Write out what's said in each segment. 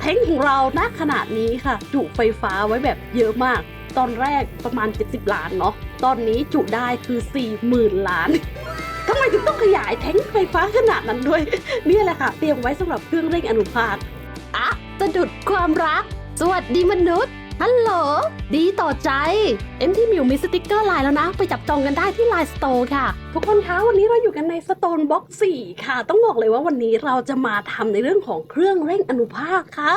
แท้งของเราณขนาดนี้ค่ะ จุไฟฟ้าไว้แบบเยอะมาก ตอนแรกประมาณ 70 ล้านเนาะตอนนี้จุได้คือ 40,000 ล้านทำไมถึงต้องขยายแท้งไฟฟ้าขนาดนั้นด้วยเนี่ยแหละค่ะ เตรียมไว้สำหรับเครื่องเร่งอนุภาคอะสะดุดความรัก สวัสดีมนุษย์ ฮัลโหล ดีต่อใจเอ็มที่มิวมีสติกเกอร์ไลน์แล้วนะ ไปจับจองกันได้ที่ไลน์สโตร์ค่ะ ทุกคนคะ วันนี้เราอยู่กันในสโตนบ็อกซ์4ค่ะ ต้องบอกเลยว่าวันนี้เราจะมาทำในเรื่องของเครื่องเร่งอนุภาคค่ะ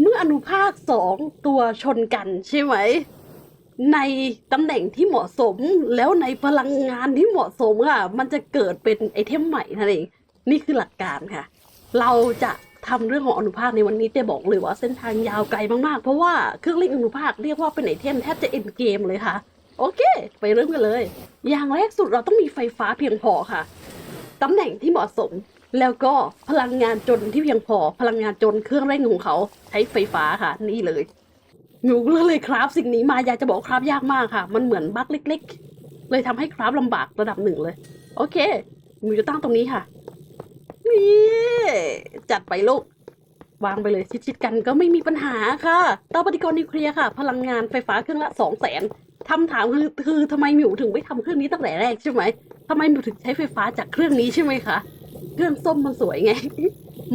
เมื่ออนุภาคสองตัวชนกันใช่ไหม ในตำแหน่งที่เหมาะสมแล้วในพลังงานที่เหมาะสมค่ะ มันจะเกิดเป็นไอเทมใหม่นั่นเอง นี่คือหลักการค่ะ เราจะ ทำเรื่องของอนุภาคในวันนี้แต่บอกเลยว่าเส้นทางยาวไกลมากๆ เพราะว่าเครื่องเล่นอนุภาคเรียกว่าเป็นไอเทมแทบจะเอ็นเกมเลยค่ะ โอเค ไปเริ่มกันเลย อย่างแรกสุดเราต้องมีไฟฟ้าเพียงพอค่ะตำแหน่งที่เหมาะสม แล้วก็พลังงานจนที่เพียงพอ พลังงานจนเครื่องเร่งของเขาใช้ไฟฟ้าค่ะ นี่เลยหนูเลยครับ สิ่งนี้มาอยากจะบอกครับยากมากค่ะ มันเหมือนบั๊กเล็ก ๆ เลยทำให้ครับลำบากระดับหนึ่งเลย โอเคหนูจะตั้งตรงนี้ค่ะ นี่จัดไปลูก วางไปเลยชิดๆกันก็ไม่มีปัญหาค่ะเตาปฏิกรณ์นิวเคลียร์ค่ะ พลังงานไฟฟ้าเครื่องละสองแสนคำถามคือคือทำไมหมิวถึงไม่ทำเครื่องนี้ตั้งแต่แรกใช่ไหมทำไมหมิวถึงใช้ไฟฟ้าจากเครื่องนี้ใช่ไหมคะเครื่องส้มมันสวยไง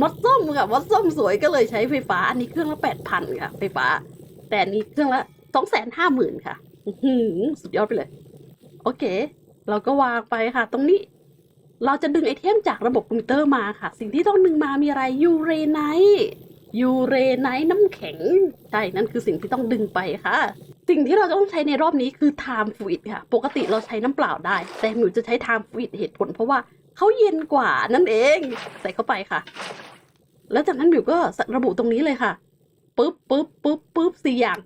มดส้มค่ะมดส้มสวยก็เลยใช้ไฟฟ้าอันนี้เครื่องละแปดพันค่ะ ไฟฟ้า แต่อันนี้เครื่องละสองแสนห้าหมื่นค่ะหือสุดยอดไปเลย โอเค เราก็วางไปค่ะ ตรงนี้ เราจะดึงไอเทมจากระบบคอมพิวเตอร์มาค่ะ สิ่งที่ต้องดึงมามีอะไรยูเรไนท์ยูเรไนท์น้ำแข็ง ใช่ นั่นคือสิ่งที่ต้องดึงไปค่ะ สิ่งที่เราต้องใช้ในรอบนี้คือ time fluid ค่ะ ปกติเราใช้น้ำเปล่าได้ แต่หนูจะใช้ time fluid เหตุผลเพราะว่าเขาเย็นกว่านั่นเอง ใส่เข้าไปค่ะ แล้วจากนั้นบิวก็ระบุตรงนี้เลยค่ะปึ๊บปึ๊บปึ๊บปึ๊บสี่อย่าง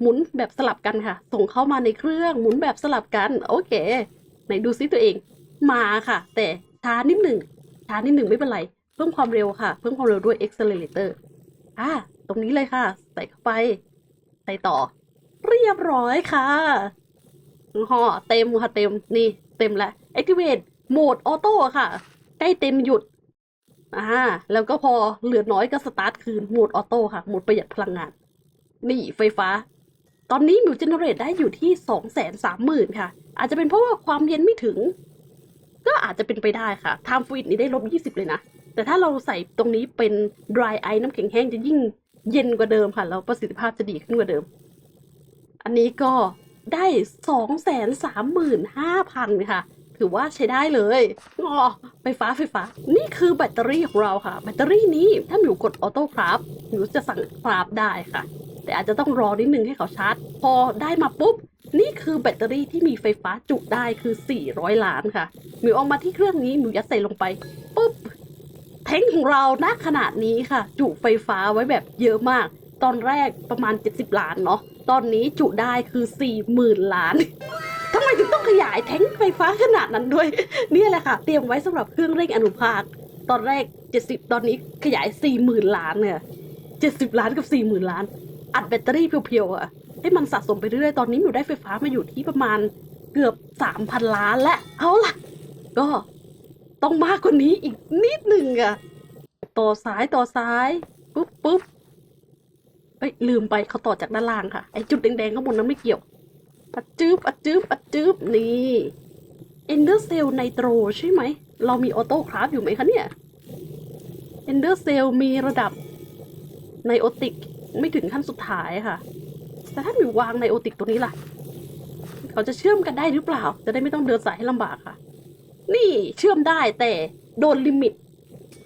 หมุนแบบสลับกันค่ะ ส่งเข้ามาในเครื่องหมุนแบบสลับกัน โอเค ไหนดูซิตัวเอง มาค่ะ แต่ช้านิดหนึ่งช้านิดหนึ่งไม่เป็นไรเพิ่มความเร็วค่ะ เพิ่มความเร็วด้วย accelerator อ่าตรงนี้เลยค่ะ ใส่เข้าไป ใส่ต่อ เรียบร้อยค่ะห่อเต็มค่ะเต็มนี่เต็มแล้ว activate โหมดออโต้ค่ะ ใกล้เต็มหยุดอ่าแล้วก็พอเหลือน้อยก็สตาร์ทคืนโหมดออโต้ค่ะโหมดประหยัดพลังงาน นี่ไฟฟ้า ตอนนี้มิวเจเนเรตได้อยู่ที่สองแสนสามหมื่นค่ะ อาจจะเป็นเพราะว่าความเย็นไม่ถึง ก็อาจจะเป็นไปได้ค่ะ time fluid นี้ได้ลบยี่สิบเลยนะ แต่ถ้าเราใส่ตรงนี้เป็น dry ice น้ำแข็งแห้งจะยิ่งเย็นกว่าเดิมค่ะ แล้วประสิทธิภาพจะดีขึ้นกว่าเดิม อันนี้ก็ได้สองแสนสามหมื่นห้าพันค่ะ ถือว่าใช้ได้เลยอ๋อไฟฟ้าไฟฟ้า นี่คือแบตเตอรี่ของเราค่ะ แบตเตอรี่นี้ถ้าหมิวกดออโต้คราฟหมิวจะสั่งคราฟได้ค่ะ แต่อาจจะต้องรอนิดนึงให้เขาชาร์จ พอได้มาปุ๊บ นี่คือแบตเตอรี่ที่มีไฟฟ้าจุได้คือ 400 ล้านค่ะ หมิวเอามาที่เครื่องนี้หมิวยัดใส่ลงไปปุ๊บแท้งของเราณขนาดนี้ค่ะ จุไฟฟ้าไว้แบบเยอะมาก ตอนแรกประมาณ 70 ล้านเนาะตอนนี้จุได้คือ 40,000 ล้านทำไมถึงต้องขยายแท้งไฟฟ้าขนาดนั้นด้วยเนี่ยแหละค่ะ เตรียมไว้สำหรับเครื่องเร่งอนุภาค ตอนแรก 70 ตอนนี้ขยาย 40,000 ล้านเนี่ย70 ล้านกับ 40,000 ล้าน อัดแบตเตอรี่เพียวๆอะ ให้มันสะสมไปเรื่อยๆ ตอนนี้อยู่ได้ไฟฟ้ามาอยู่ที่ประมาณเกือบ3,000ล้านและเอาล่ะ ก็ต้องมากกว่านี้อีกนิดหนึ่งอะต่อสายต่อสาย ปุ๊บปุ๊บเอ้ยลืมไปเขาต่อจากด้านล่างค่ะ ไอจุดแดงๆข้างบนนั้นไม่เกี่ยวอัดจืบอัดจืบอัดจืบนี่เอนเดอร์เซลไนโตรใช่ไหม เรามีออโต้คราฟอยู่ไหมคะเนี่ยเอนเดอร์เซลมีระดับไนโอติกไม่ถึงขั้นสุดท้ายค่ะ แต่ถ้าหนูวางไนโอติกตัวนี้ล่ะ เขาจะเชื่อมกันได้หรือเปล่า จะได้ไม่ต้องเดินสายให้ลำบากค่ะ นี่เชื่อมได้แต่โดนลิมิต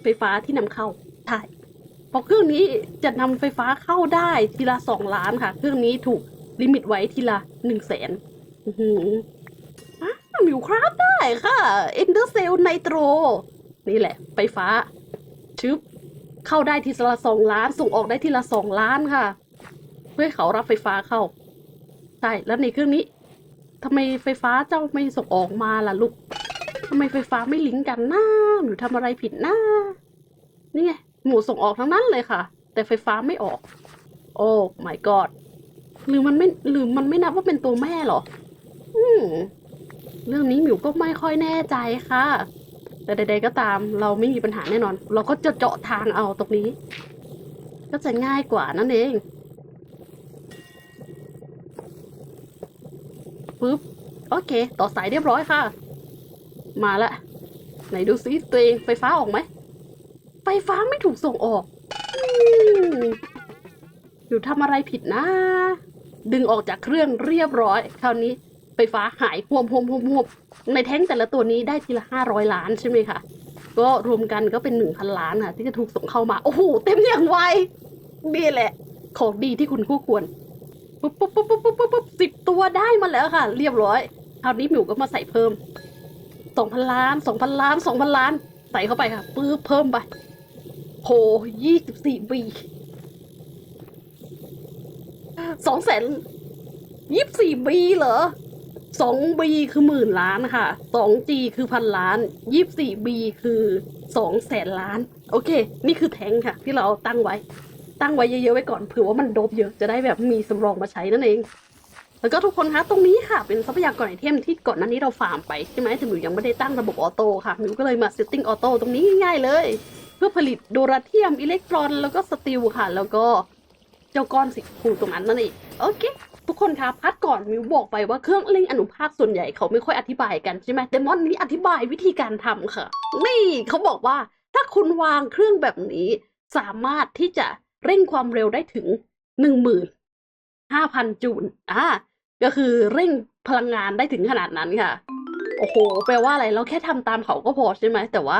ไฟฟ้าที่นำเข้าใช่เพราะเครื่องนี้จะนำไฟฟ้าเข้าได้ทีละสองล้านค่ะ เครื่องนี้ถูกลิมิตไว้ทีละหนึ่งแสนอือหืออะมิวคราฟได้ค่ะเอนเดอร์เซลไนโตร นี่แหละ ไฟฟ้าชึบเข้าได้ทีละสองล้าน ส่งออกได้ทีละสองล้านค่ะ เพื่อให้เขารับไฟฟ้าเข้าใช่แล้วในเครื่องนี้ทำไมไฟฟ้าเจ้าไม่ส่งออกมาล่ะลูกทำไมไฟฟ้าไม่ลิงก์กันนะหนูทำอะไรผิดนะนี่ไงหมูส่งออกทั้งนั้นเลยค่ะ แต่ไฟฟ้าไม่ออก โอ้ my god หรือมันไม่หรือมันไม่นับว่าเป็นตัวแม่หรอ อืมเรื่องนี้หมิวก็ไม่ค่อยแน่ใจค่ะ แต่ใด ๆ ก็ตามเราไม่มีปัญหาแน่นอน เราก็จะเจาะทางเอาตรงนี้ ก็จะง่ายกว่านั่นเอง ปึ๊บโอเค ต่อสายเรียบร้อยค่ะ มาละ ไหนดูซิตัวเองไฟฟ้าออกไหมไฟฟ้าไม่ถูกส่งออกอยู่ทำอะไรผิดนะ ดึงออกจากเครื่องเรียบร้อย คราวนี้ไฟฟ้าหายพวมพวมพวมพวมในแท้งแต่ละตัวนี้ได้ทีละห้าร้อยล้านใช่ไหมคะก็รวมกันก็เป็นหนึ่งพันล้านค่ะ ที่จะถูกส่งเข้ามา โอ้โห เต็มอย่างไวนี่แหละ ของดีที่คุณคู่ควร ปุ๊บปุ๊บปุ๊บปุ๊บปุ๊บปุ๊บปุ๊บสิบตัวได้มาแล้วค่ะ เรียบร้อยคราวนี้หมิวก็มาใส่เพิ่มสองพันล้านสองพันล้านสองพันล้าน ใส่เข้าไปค่ะปื้บเพิ่มไปโหยี่สิบสี่ปีสองแสนยี่สิบสี่ปีเหรอสองบีคือหมื่นล้านค่ะสองจีคือพันล้านยี่สิบสี่บีคือสองแสนล้าน โอเค นี่คือแทงค่ะ ที่เราตั้งไว้ ตั้งไว้เยอะๆไว้ก่อนเผื่อว่ามันโดบเยอะจะได้แบบมีสำรองมาใช้นั่นเอง แล้วก็ทุกคนคะตรงนี้ค่ะ เป็นทรัพยากรไอเทมที่ก่อนหน้านี้เราฟาร์มไปใช่ไหมแต่หมิวยังไม่ได้ตั้งระบบออโต้ค่ะหมิวก็เลยมาเซตติ้งออโต้ตรงนี้ง่ายๆเลย เพื่อผลิตโดราเทียมอิเล็กตรอน แล้วก็สตีลค่ะ แล้วก็เจ้าก้อนสีชมพูตรงนั้นนั่นเองโอเคทุกคนคะพัดก่อนมิวบอกไปว่าเครื่องเล่งอนุภาคส่วนใหญ่เขาไม่ค่อยอธิบายกันใช่ไหมแต่มอนนี้อธิบายวิธีการทำค่ะ นี่เขาบอกว่าถ้าคุณวางเครื่องแบบนี้ สามารถที่จะ เร่งความเร็วได้ถึงหนึ่งหมื่นห้าพันจูลอ่าก็คือเร่งพลังงานได้ถึงขนาดนั้นค่ะ โอ้โห แปลว่าอะไร เราแค่ทำตามเขาก็พอใช่ไหม แต่ว่า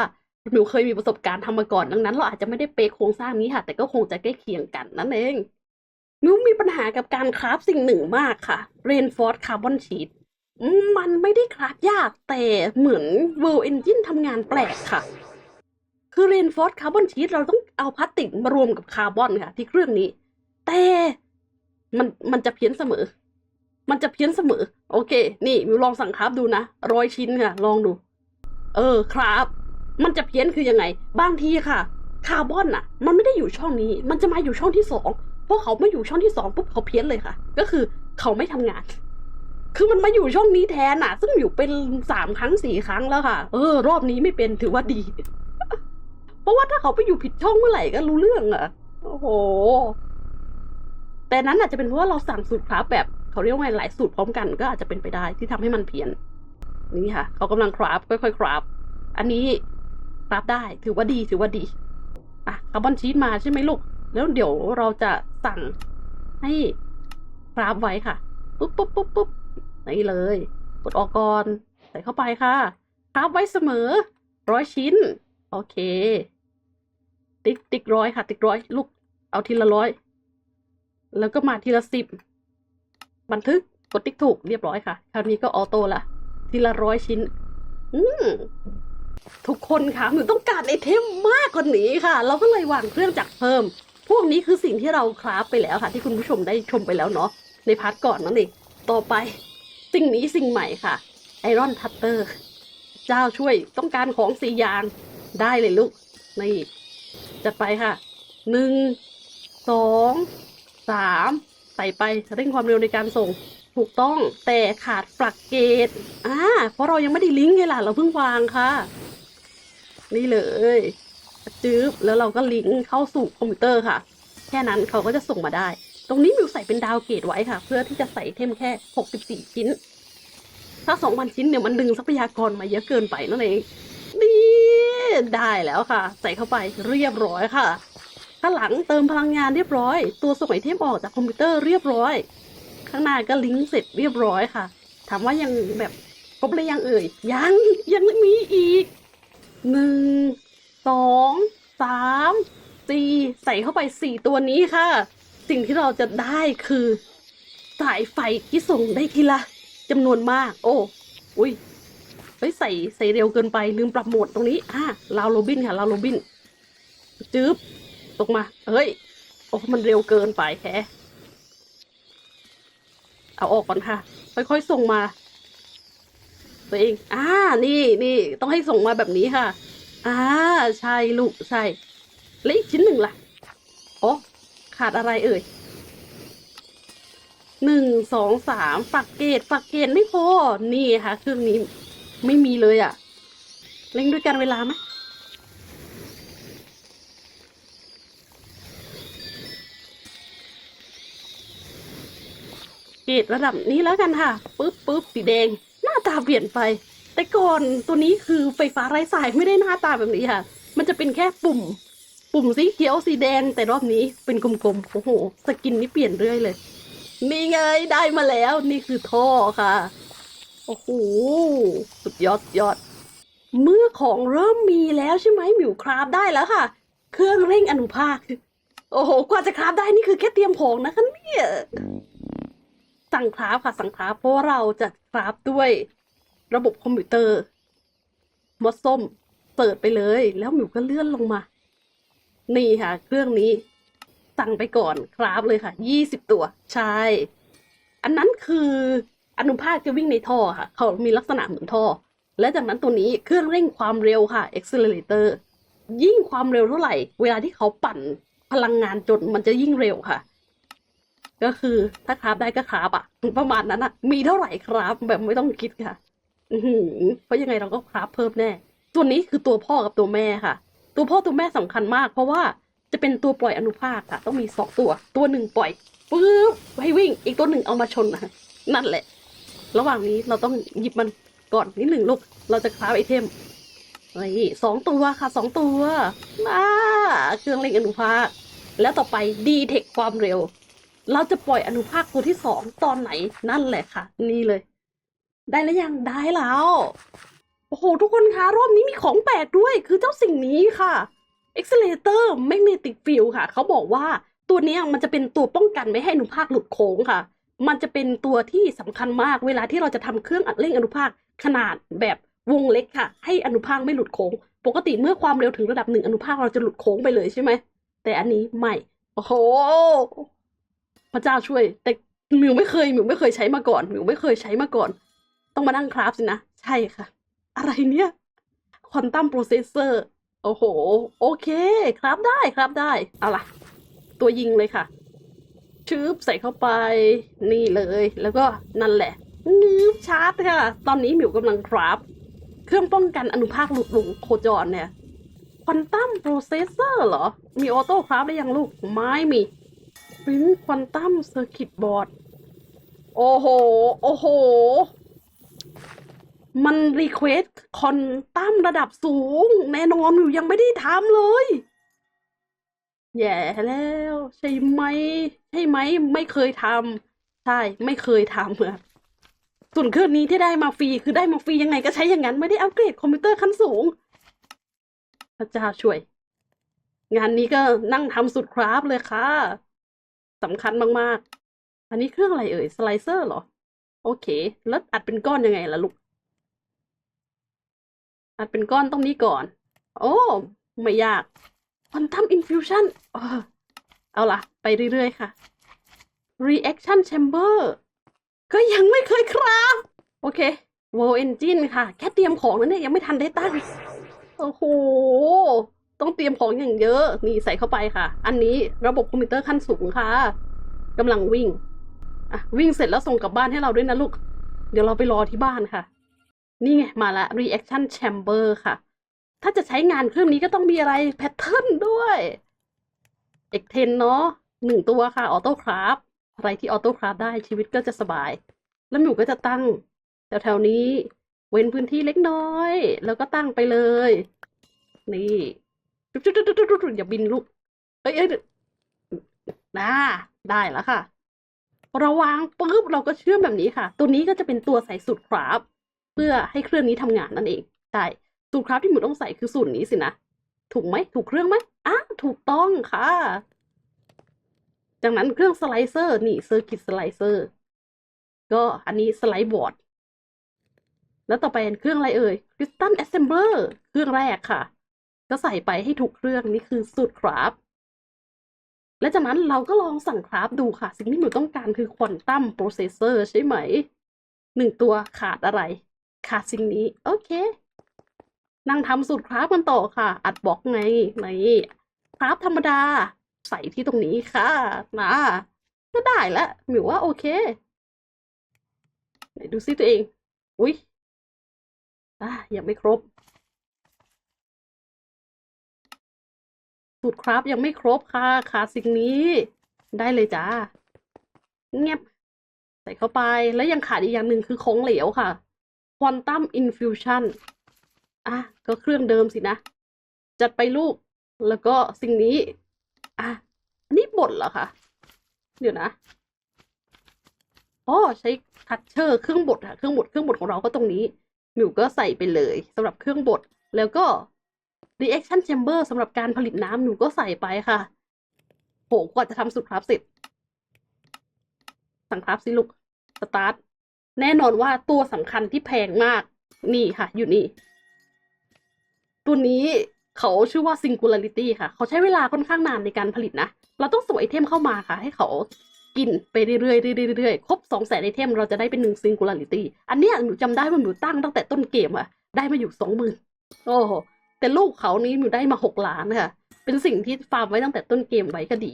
หนูเคยมีประสบการณ์ทำมาก่อน ดังนั้น เราอาจจะไม่ได้เป๊ะโครงสร้างนี้ค่ะ แต่ก็คงจะใกล้เคียงกันนั่นเองหนูมีปัญหากับการคราฟสิ่งหนึ่งมากค่ะ Reinforced Carbon Sheet มันไม่ได้คราฟยากแต่เหมือน World Engine ทำงานแปลกค่ะ คือ Reinforced Carbon Sheet เราต้องเอาพลาสติกมารวมกับคาร์บอนค่ะ ที่เครื่องนี้ แต่มันมันจะเพี้ยนเสมอ มันจะเพี้ยนเสมอ โอเค นี่มิวลองสั่งคราฟดูนะร้อยชิ้นค่ะ ลองดู เออครับ มันจะเพี้ยนคือยังไง บางทีค่ะ คาร์บอนอะมันไม่ได้อยู่ช่องนี้ มันจะมาอยู่ช่องที่สองพอเขาไมาอยู่ช่องที่สองปุ๊บเขาเพี้ยนเลยค่ะ ก็คือเขาไม่ทำงาน คือมันมาอยู่ช่องนี้แทนอะซึ่งอยู่เป็นสามครั้งสี่ครั้งแล้วค่ะ เออ รอบนี้ไม่เป็นถือว่าดี เพราะว่าถ้าเขาไปอยู่ผิดช่องเมื่อไหร่ก็รู้เรื่องอะโอ้โห แต่นั้นอาจจะเป็นเพราะว่าเราสั่งสูตรคราฟแบบเขาเรียกว่าไงหลายสูตรพร้อมกันก็อาจจะเป็นไปได้ที่ทำให้มันเพี้ยน นี่ค่ะ เขากำลังคราฟค่อยๆคราฟอันนี้คราฟได้ถือว่าดีถือว่าดีอะคาร์บอนชีสมาใช่ไหมลูก แล้วเดี๋ยวเราจะสั่งให้คราฟไว้ค่ะปุ๊บปุ๊บปุ๊บปุ๊บนี่เลย กดออกก่อนใส่เข้าไปค่ะคราฟไว้เสมอร้อยชิ้น โอเค ติ๊กติ๊กร้อยค่ะ ติ๊กร้อยลูกเอาทีละร้อยแล้วก็มาทีละสิบบันทึกกดติ๊กถูกเรียบร้อยค่ะ คราวนี้ก็ออโต้ละทีละร้อยชิ้น อืมทุกคนค่ะหนูต้องการไอเทมมากกว่านี้ค่ะ เราก็เลยวางเครื่องจักรเพิ่ม พวกนี้คือสิ่งที่เราคราฟไปแล้วค่ะ ที่คุณผู้ชมได้ชมไปแล้วเนาะในพาร์ทก่อนนั่นเองต่อไป สิ่งนี้สิ่งใหม่ค่ะไอรอนทัตเตอร์เจ้าช่วยต้องการของสี่อย่างได้เลยลูกนี่ จัดไปค่ะหนึ่งสองสามใส่ไปเร่งความเร็วในการส่งถูกต้องแต่ขาดปลักเกตอ่าเพราะเรายังไม่ได้ลิงก์ไงล่ะ เราเพิ่งวางค่ะ นี่เลยจื๊บแล้วเราก็ลิงก์เข้าสู่คอมพิวเตอร์ค่ะ แค่นั้นเขาก็จะส่งมาได้ ตรงนี้มิวใส่เป็นดาวเกตไว้ค่ะ เพื่อที่จะใส่เทมแค่ 64 ชิ้น ถ้า 2,000 ชิ้นเนี่ยมันดึงทรัพยากรมาเยอะเกินไปนั่นเอง ได้แล้วค่ะ ใส่เข้าไปเรียบร้อยค่ะข้างหลังเติมพลังงานเรียบร้อย ตัวส่งไอเทมออกจากคอมพิวเตอร์เรียบร้อย ข้างหน้าก็ลิงก์เสร็จเรียบร้อยค่ะ ถามว่ายังแบบครบหรือยังเอ่ย ยังยังมีอีกหนึ่งสองสามสี่ใส่เข้าไปสี่ตัวนี้ค่ะ สิ่งที่เราจะได้คือ สายไฟที่ส่งได้ทีละจำนวนมาก โอ้อุ้ย ฮ้ยใส่ใส่เร็วเกินไปลืมปรับโหมดตรงนี้อ่าลาวโรบินค่ะลาวโรบินจึ๊บตกมาเฮ้ยโอ้มันเร็วเกินไปแค่เอาออกก่อนค่ะ ค่อยๆส่งมา ตัวเอง อ่า นี่นี่ต้องให้ส่งมาแบบนี้ค่ะ อ่า ใช่ลูก ใช่ แล้วอีกชิ้นหนึ่งล่ะโอ้ขาดอะไรเอ่ยหนึ่งสองสามฝักเกตฝักเกตไม่พอ นี่ค่ะเครื่องนี้ ไม่มีเลยอะ่ะ เล่งด้วยกันเวลาไหมเกรดระดับนี้แล้วกันค่ะปึ๊บปึ๊บสีแดง หน้าตาเปลี่ยนไป แต่ก่อนตัวนี้คือไฟฟ้าไร้สายไม่ได้หน้าตาแบบนี้ค่ะ มันจะเป็นแค่ปุ่ม ปุ่มสีเขียวสีแดง แต่รอบนี้เป็นกลมๆโอ้โห สกินนี่เปลี่ยนเรื่อยเลย นี่ไงได้มาแล้วนี่คือท่อค่ะ โอ้โหสุดยอดยอด เมื่อของเริ่มมีแล้วใช่ไหมหมิวคราฟได้แล้วค่ะ เครื่องเร่งอนุภาค โอ้โห กว่าจะคราฟได้นี่คือแค่เตรียมของนะคะเนี่ยสั่งคราฟค่ะ สั่งคราฟเพราะเราจะคราฟด้วยระบบคอมพิวเตอร์มดส้มเปิดไปเลย แล้วหมิวก็เลื่อนลงมา นี่ค่ะ เครื่องนี้ สั่งไปก่อนคราฟเลยค่ะยี่สิบตัว ใช่ อันนั้นคือ อนุภาคจะวิ่งในท่อค่ะ เขามีลักษณะเหมือนท่อ และจากนั้นตัวนี้เครื่องเร่งความเร็วค่ะ accelerator ยิ่งความเร็วเท่าไหร่ เวลาที่เขาปั่นพลังงานจนมันจะยิ่งเร็วค่ะ ก็คือถ้าคราฟได้ก็คราฟอะประมาณนั้นอะมีเท่าไหร่คราฟแบบไม่ต้องคิดค่ะเพราะยังไงเราก็คราฟเพิ่มแน่ ตัวนี้คือตัวพ่อกับตัวแม่ค่ะ ตัวพ่อตัวแม่สำคัญมาก เพราะว่าจะเป็นตัวปล่อยอนุภาคค่ะ ต้องมีสองตัว ตัวหนึ่งปล่อยปุ๊บให้วิ่ง อีกตัวหนึ่งเอามาชนนะนั่นแหละ ระหว่างนี้เราต้องหยิบมันก่อนนิดหนึ่งลูก เราจะคราฟไอเทมนี่สองตัวค่ะสองตัวอ่าเครื่องเล่นอนุภาค แล้วต่อไปดีเทคความเร็ว เราจะปล่อยอนุภาคตัวที่สองตอนไหนนั่นแหละค่ะ นี่เลย ได้แล้วยังได้แล้ว โอ้โห ทุกคนคะรอบนี้มีของแปลกด้วย คือเจ้าสิ่งนี้ค่ะ Accelerator Magnetic Field ค่ะ เขาบอกว่าตัวนี้มันจะเป็นตัวป้องกันไม่ให้อนุภาคหลุดโค้งค่ะ มันจะเป็นตัวที่สำคัญมากเวลาที่เราจะทำเครื่องอัดเร่งอนุภาคขนาดแบบวงเล็กค่ะ ให้อนุภาคไม่หลุดโค้ง ปกติเมื่อความเร็วถึงระดับหนึ่งอนุภาคเราจะหลุดโค้งไปเลยใช่ไหม แต่อันนี้ไม่ โอ้โห พระเจ้าช่วย แต่หมิวไม่เคยหมิวไม่เคยใช้มาก่อนหมิวไม่เคยใช้มาก่อน ต้องมานั่งคราฟสินะ ใช่ค่ะ อะไรเนี่ยควอนตัมโปรเซสเซอร์โอ้โห โอเค ครับได้ครับได้ เอาล่ะ ตัวยิงเลยค่ะ ชืบใส่เข้าไป นี่เลย แล้วก็นั่นแหละงืบชาร์จค่ะ ตอนนี้หมิวกำลังคราฟเครื่องป้องกันอนุภาคหลุดหลงโคจรเนี่ยควอนตัมโปรเซสเซอร์เหรอ มีออโต้คราฟได้ยังลูก ไม่มีปริ้นควอนตัมเซอร์กิตบอร์ด โอ้โห โอ้โห มันรีเควสคอนตัมระดับสูง แน่นอนอยู่ยังไม่ได้ทำเลย แย่แล้วใช่ไหมใช่ไหมไม่เคยทำใช่ไม่เคยทำอะส่วนเครื่องนี้ที่ได้มาฟรีคือได้มาฟรียังไงก็ใช้อย่างนั้นไม่ได้อัปเกรดคอมพิวเตอร์ขั้นสูงพระเจ้าช่วย งานนี้ก็นั่งทำสุดคราฟเลยค่ะสำคัญมากๆ อันนี้เครื่องอะไรเอ่ยสไลเซอร์เหรอ โอเค แล้วอัดเป็นก้อนยังไงล่ะลูก อัดเป็นก้อนต้องนี้ก่อน โอ้ ไม่ยาก ควอนตัมอินฟิวชั่นเอาล่ะ ไปเรื่อย ๆ ค่ะ reaction chamber ก็ยังไม่เคยครับ โอเค world engine ค่ะ แค่เตรียมของนั่นเนี่ยยังไม่ทันได้ตั้ง โอ้โห ต้องเตรียมของอย่างเยอะ นี่ใส่เข้าไปค่ะ อันนี้ระบบคอมพิวเตอร์ขั้นสูงค่ะกำลังวิ่ง อะ วิ่งเสร็จแล้วส่งกลับบ้านให้เราด้วยนะลูก เดี๋ยวเราไปรอที่บ้านค่ะ นี่ไง มาละ reaction chamber ค่ะ ถ้าจะใช้งานเครื่องนี้ก็ต้องมีอะไรแพทเทิร์นด้วย x 10เทนเนาะหนึ่งตัวค่ะออโต้คราฟอะไรที่ออโต้คราฟได้ชีวิตก็จะสบาย แล้วหนูก็จะตั้งแถวๆนี้ เว้นพื้นที่เล็กน้อย แล้วก็ตั้งไปเลย นี่จุ๊บจุ๊บจุ๊บจุ๊บจุ๊บอย่าบินลูกเอ้ยเอ้ยน่าได้แล้วค่ะราวางปุ๊บเราก็เชื่อมแบบนี้ค่ะ ตัวนี้ก็จะเป็นตัวใส่สูตรคราฟเพื่อให้เครื่องนี้ทำงานนั่นเองใช่ สูตรคราฟที่หมูต้องใส่คือสูตรนี้สินะ ถูกไหม ถูกเครื่องไหมอะถูกต้องค่ะ จากนั้นเครื่องสไลเซอร์นี่เซอร์กิตสไลเซอร์ ก็อันนี้สไลด์บอร์ด แล้วต่อไปเป็นเครื่องอะไรเอ่ยคริสตัลแอสเซมเบอร์เครื่องแรกค่ะ ก็ใส่ไปให้ถูกเครื่องนี่คือสูตรคราฟและจากนั้นเราก็ลองสั่งคราฟดูค่ะ สิ่งที่หนูต้องการคือควอนตัมโปรเซสเซอร์ใช่ไหมหนึ่งตัวขาดอะไร ขาดสิ่งนี้ โอเค นั่งทำสูตรคราฟกันต่อค่ะ อัดบล็อกไงนี่คราฟธรรมดา ใส่ที่ตรงนี้ค่ะนะก็ได้ละหมิวว่าโอเคไหนดูซิตัวเอง อุ้ยอะยังไม่ครบ สูตรคราฟยังไม่ครบค่ะขาดสิ่งนี้ ได้เลยจ้า เงียบ ใส่เข้าไป แล้วยังขาดอีกอย่างหนึ่งคือของเหลวค่ะคว Quantum Infusion อะก็เครื่องเดิมสินะ จัดไปลูก แล้วก็สิ่งนี้ อะอันนี้บดเหรอคะ เดี๋ยวนะอ๋อใช้ทัชเชอร์เครื่องบดค่ะ เครื่องบดเครื่องบดของเราก็ตรงนี้หมิวก็ใส่ไปเลยสำหรับเครื่องบด แล้วก็ reaction chamber สำหรับการผลิตน้ำหนูก็ใส่ไปค่ะ โหกว่าจะทำสุดครับเสร็จ สั่งครับสิลูก สตาร์ท แน่นอนว่าตัวสำคัญที่แพงมาก นี่ค่ะ อยู่นี่ ตัวนี้เขาชื่อว่า singularity ค่ะ เขาใช้เวลาค่อนข้างนานในการผลิตนะ เราต้องส่งไอเทมเข้ามาค่ะ ให้เขากินไปเรื่อยๆเรื่อยๆๆครบสองแสนไอเทมเราจะได้เป็นหนึ่ง singularity อันเนี้ยหนูจำได้ว่าหนูตั้งตั้งแต่ต้นเกมอะได้มาอยู่สองหมื่นโอ้โหแต่ลูกเขานี้หนูได้มาหกล้านค่ะ เป็นสิ่งที่ฟาร์มไว้ตั้งแต่ต้นเกมไว้ก็ดี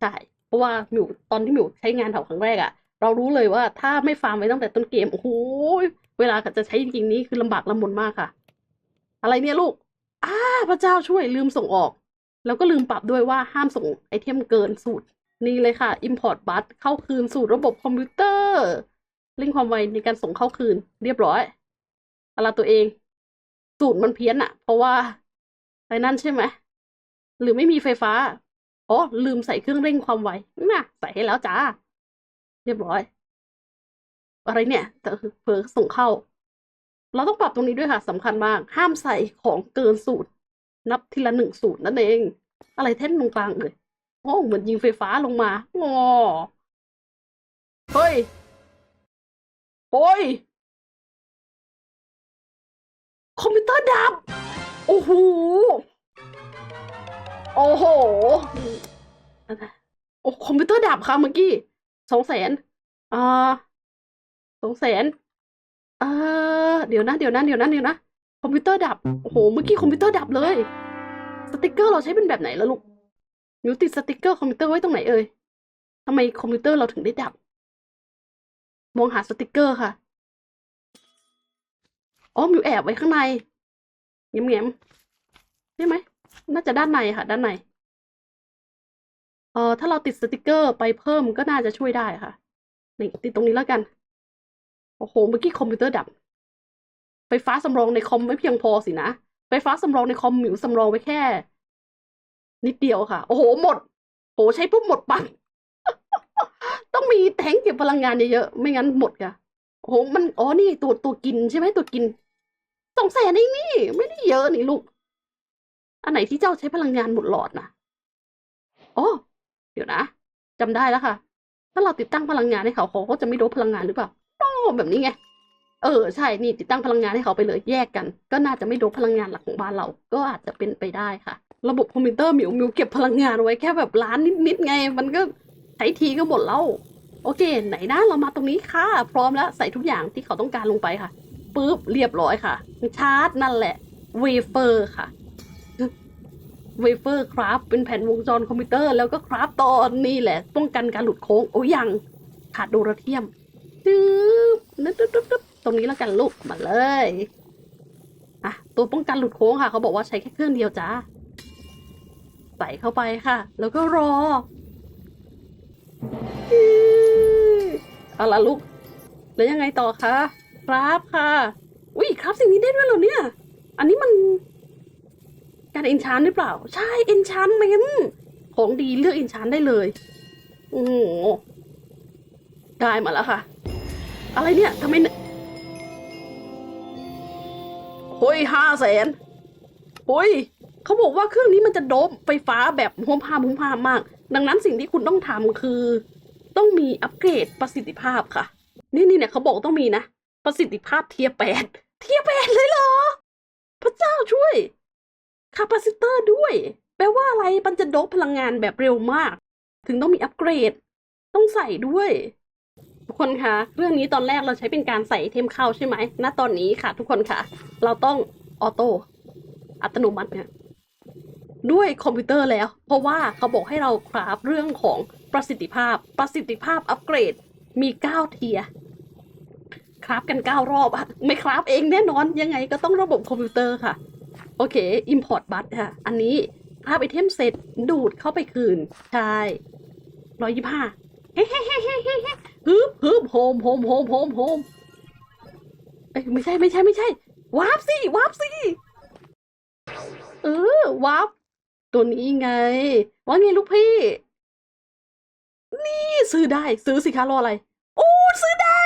ใช่ เพราะว่าหมิวตอนที่หมิวใช้งานเขาครั้งแรกอะเรารู้เลยว่าถ้าไม่ฟาร์มไว้ตั้งแต่ต้นเกม โอ้โห เวลาจะใช้จริงๆนี้คือลำบากลำบนมากค่ะ อะไรเนี่ยลูกอ้าพระเจ้าช่วยลืมส่งออก แล้วก็ลืมปรับด้วยว่าห้ามส่งไอเทมเกินสูตร นี่เลยค่ะ Import Bus เข้าคืนสู่ระบบคอมพิวเตอร์เร่งความไวในการส่งเข้าคืน เรียบร้อยอะไรตัวเอง สูตรมันเพี้ยนอะเพราะว่าไอ้นั่นใช่ไหมหรือไม่มีไฟฟ้าอ๋อลืมใส่เครื่องเร่งความไวน่ะใส่ให้แล้วจ้า เรียบร้อย อะไรเนี่ยแต่เผลอส่งเข้า เราต้องปรับตรงนี้ด้วยค่ะสำคัญมาก ห้ามใส่ของเกินสูตร นับทีละหนึ่งสูตรนั่นเอง อะไรแท่นตรงกลางเลยโอ้เหมือนยิงไฟฟ้าลงมางอเฮ้ยโอ้ย คอมพิวเตอร์ดับ โอ้โห โอ้โหโอ้คอมพิวเตอร์ดับค่ะเมื่อกี้สองแสนอ่าสองแสน เออเดี๋ยวนะเดี๋ยวนะเดี๋ยวนะเดี๋ยวนะคอมพิวเตอร์ดับโอ้โหเมื่อกี้คอมพิวเตอร์ดับเลย สติกเกอร์เราใช้เป็นแบบไหนล่ะลูกหนูติดสติกเกอร์คอมพิวเตอร์ไว้ตรงไหนเอ่ยทำไมคอมพิวเตอร์เราถึงได้ดับ มองหาสติกเกอร์ค่ะอ๋อมิวแอบไว้ข้างในเงียบๆใช่ไหมน่าจะด้านในค่ะ ด้านในเออถ้าเราติดสติกเกอร์ไปเพิ่มก็น่าจะช่วยได้ค่ะนี่ติดตรงนี้แล้วกัน โอ้โห เมื่อกี้คอมพิวเตอร์ดับ ไฟฟ้าสำรองในคอมไม่เพียงพอสินะ ไฟฟ้าสำรองในคอมหมิวสำรองไว้แค่ นิดเดียวค่ะ โอ้โห หมด โห ใช้ปุ๊บหมดปังต้องมีแทงเก็บพลังงานเยอะๆ ไม่งั้นหมดค่ะ โอ้โห มัน อ๋อ นี่ตัวตัวกินใช่ไหมตัวกิน สองแสนเองนี่ ไม่ได้เยอะนี่ลูก อันไหนที่เจ้าใช้พลังงานหมดหลอดนะอ๋อเดี๋ยวนะจำได้แล้วค่ะ ถ้าเราติดตั้งพลังงานให้เขาเขาก็จะไม่โดบพลังงานหรือเปล่า แบบนี้ไง เออใช่ นี่ติดตั้งพลังงานให้เขาไปเลยแยกกัน ก็น่าจะไม่โดบพลังงานหลักของบ้านเรา ก็อาจจะเป็นไปได้ค่ะ ระบบคอมพิวเตอร์มิวมิวเก็บพลังงานไว้แค่แบบล้านนิดๆไง มันก็ใช้ทีก็หมดแล้วโอเค ไหนนะเรามาตรงนี้ค่ะ พร้อมแล้วใส่ทุกอย่างที่เขาต้องการลงไปค่ะปุ๊บเรียบร้อยค่ะ ชาร์จนั่นแหละเวเฟอร์ค่ะเวเฟอร์ครับเป็นแผ่นวงจรคอมพิวเตอร์แล้วก็ครับตอนนี่แหละป้องกันการหลุดโค้งโอ้ยยังขาดโดราเทียม จึ๊บนึ๊บนึ๊บนึ๊บตรงนี้แล้วกันลูกมาเลยอะตัวป้องกันหลุดโค้งค่ะ เขาบอกว่าใช้แค่เครื่องเดียวจ้าใส่เข้าไปค่ะ แล้วก็รออือเอาละลูก แล้วยังไงต่อคะ ครับค่ะ อุ้ยครับสิ่งนี้ได้ด้วยเหรอเนี่ย อันนี้มัน การเอนชานหรือเปล่า ใช่เอนชานเมนของดีเลือกเอนชานได้เลย โอ้โห ได้มาแล้วค่ะ อะไรเนี่ยทำไมเนี่ยโอ้ยห้าแสนโอ้ยเขาบอกว่าเครื่องนี้มันจะโดบไฟฟ้าแบบหุ่มพามหุ่มพามมาก ดังนั้นสิ่งที่คุณต้องทำคือ ต้องมีอัปเกรดประสิทธิภาพค่ะ นี่นี่เนี่ยเขาบอกต้องมีนะ ประสิทธิภาพเทียแปดเทียแปดเลยเหรอ พระเจ้าช่วยคาปาซิเตอร์ด้วย แปลว่าอะไรมันจะโดบพลังงานแบบเร็วมาก ถึงต้องมีอัปเกรด ต้องใส่ด้วย คนคะเรื่องนี้ตอนแรกเราใช้เป็นการใส่เทมเข้าใช่ไหมณตอนนี้ค่ะ ทุกคนค่ะ เราต้องออโต้อัตโนมัติเนี่ยด้วยคอมพิวเตอร์แล้ว เพราะว่าเขาบอกให้เราคราฟเรื่องของประสิทธิภาพ ประสิทธิภาพอัปเกรดมีเก้าเทียคราฟกันเก้ารอบอะไม่คราฟเองแน่นอนยังไงก็ต้องระบบคอมพิวเตอร์ค่ะ โอเค import bus ค่ะ อันนี้ภาพไอเทมเสร็จดูดเข้าไปคืน ใช่ร้อยยี่ห้า ฮ้เฮ้เฮ้เฮ้เฮ้เฮ้ฮึบฮึบโฮมโฮมโฮมโฮมโฮมเอ้ยไม่ใช่ไม่ใช่ไม่ใช่วาร์ปสิวาร์ปสิเออวาร์ปตัวนี้ไง ว่าไงลูกพี่ นี่ซื้อได้ ซื้อสิคะรออะไร โอ้ซื้อได้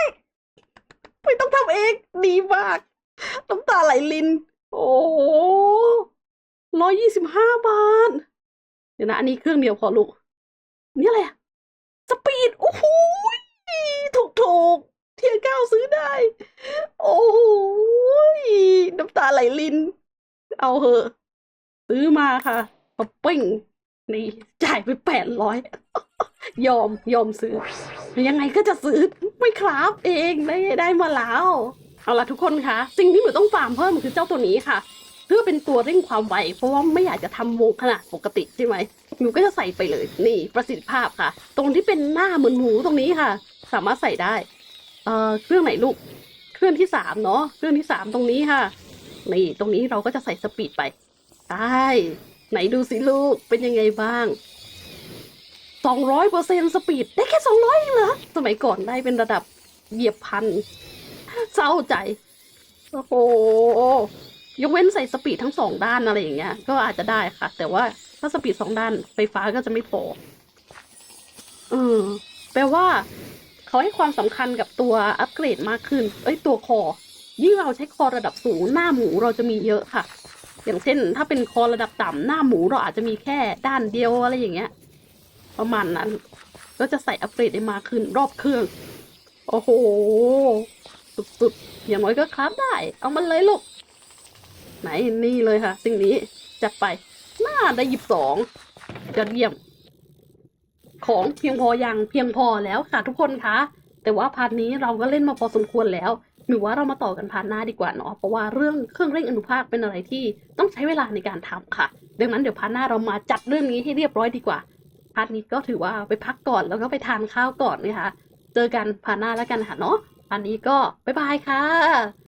ไม่ต้องทำเองดีมากน้ำตาไหลลิน โอ้ร้อยยี่สิบห้าบาท เดี๋ยวนะ อันนี้เครื่องเดียวพอลูกนี่อะไรอะ สปีด โอ้โหถูกถูกเทียเก้าซื้อได้ โอ้โหน้ำตาไหลลิน เอาเหอะ ซื้อมาค่ะมาปิ้งนี่จ่ายไปแปดร้อยยอมยอมซื้อ ยังไงก็จะซื้อไม่ครับเองได้ได้มาแล้ว เอาละทุกคนคะสิ่งที่หนูต้องฟาร์มเพิ่มคือเจ้าตัวนี้ค่ะ เพื่อเป็นตัวเร่งความไวเพราะว่าไม่อยากจะทำวงขนาดปกติใช่ไหมหนูก็จะใส่ไปเลยนี่ประสิทธิภาพค่ะ ตรงที่เป็นหน้าเหมือนหมูตรงนี้ค่ะ สามารถใส่ได้เอ่อเครื่องไหนลูกเครื่องที่สามเนาะเครื่องที่สามตรงนี้ค่ะนี่ตรงนี้เราก็จะใส่สปีดไปได้ไหนดูสิลูกเป็นยังไงบ้างสองร้อยเปอร์เซ็นสปีดได้แค่สองร้อยเองเหรอสมัยก่อนได้เป็นระดับเหยียบพันเศร้าใจ โอ้โห ยกเว้นใส่สปีดทั้งสองด้านอะไรอย่างเงี้ย ก็อาจจะได้ค่ะ แต่ว่าถ้าสปีดสองด้านไฟฟ้าก็จะไม่พอเออแปลว่า เขาให้ความสำคัญกับตัวอัปเกรดมากขึ้น เอ้ยตัวคอ ยิ่งเราใช้คอระดับสูงหน้าหมูเราจะมีเยอะค่ะ อย่างเช่น ถ้าเป็นคอระดับต่ำหน้าหมูเราอาจจะมีแค่ด้านเดียวอะไรอย่างเงี้ย ประมาณนั้น ก็จะใส่อัปเกรดได้มากขึ้น รอบเครื่อง โอ้โหสุดๆอย่างน้อยก็คราฟได้ เอามันเลยลูก ไหนนี่เลยค่ะ สิ่งนี้จัดไปน่าได้หยิบสองยอดเยี่ยม ของเพียงพออยังเพียงพอแล้วค่ะทุกคนคะแต่ว่าพาร์ทนี้เราก็เล่นมาพอสมควรแล้วหรือว่าเรามาต่อกันพาร์ทหน้าดีกว่าเนาะเพราะว่าเรื่องเครื่องเร่งอนุภาคเป็นอะไรที่ต้องใช้เวลาในการทำค่ะ ดังนั้นเดี๋ยวพาร์ทหน้าเรามาจัดเรื่องนี้ให้เรียบร้อยดีกว่าพาร์ทนี้ก็ถือว่าไปพักก่อนแล้วก็ไปทานข้าวก่อนนะคะเจอกันพาร์ทหน้าแล้วกันค่ะเนาะพาร์ทนี้ก็บ๊ายบายค่ะ